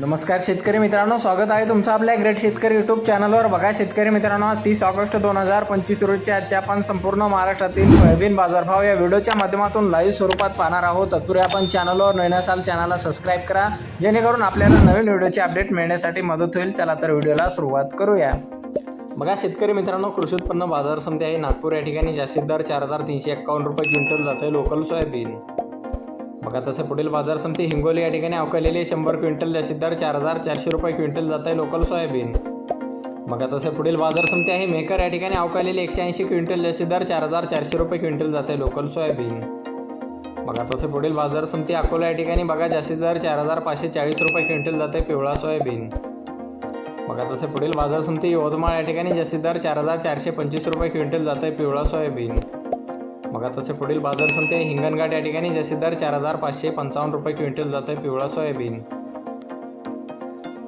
नमस्कार शेतकरी मित्रांनो स्वागत आहे तुमचं आपल्या ग्रेट शेतकरी युट्यूब चॅनलवर बघा शेतकरी मित्रांनो तीस ऑगस्ट दोन हजार पंचवीस रोजच्या आजच्या आपण संपूर्ण महाराष्ट्रातील सोयाबीन बाजारभाव या व्हिडिओच्या माध्यमातून लाईव्ह स्वरूपात पाहणार आहोत. तत्पूर्वी आपण चॅनलवर नवीन असाल चॅनलला सबस्क्राईब करा. जेणेकरून आपल्याला नवीन व्हिडिओचे अपडेट मिळण्यासाठी मदत होईल. चला तर व्हिडिओला सुरुवात करूया. बघा शेतकरी मित्रांनो कृषी उत्पन्न बाजार समिती आहे. नागपूर या ठिकाणी जास्तीत दर चार हजार तीनशे एक्कावन्न रुपये क्विंटल जात आहे लोकल सोयाबीन. बघा तसं पुढील बाजार समिती हिंगोली या ठिकाणी अवकालेली शंभर क्विंटल जास्तीत दर चार हजार चारशे रुपये क्विंटल जात आहे लोकल सोयाबीन. बघा तसं पुढील बाजार समिती आहे. मेकर या ठिकाणी अवकालेली एकशे ऐंशी क्विंटल जास्तीत दर चार हजार चारशे रुपये क्विंटल जात आहे लोकल सोयाबीन. बघा तसं पुढील बाजार समिती अकोला या ठिकाणी बघा जास्तीत दर चार हजार पाचशे चाळीस रुपये क्विंटल जात आहे पिवळा सोयाबीन. बघा तसे पुढील बाजार समिती यवतमाळ या ठिकाणी जास्तीत दर चार हजार चारशे पंचवीस रुपये क्विंटल जात आहे पिवळा सोयाबीन. बघा तसे पुढील बाजार समिती हिंगणघाट या ठिकाणी जसे दर चार हजार पाचशे पंचावन्न रुपये क्विंटल जात आहे पिवळा सोयाबीन.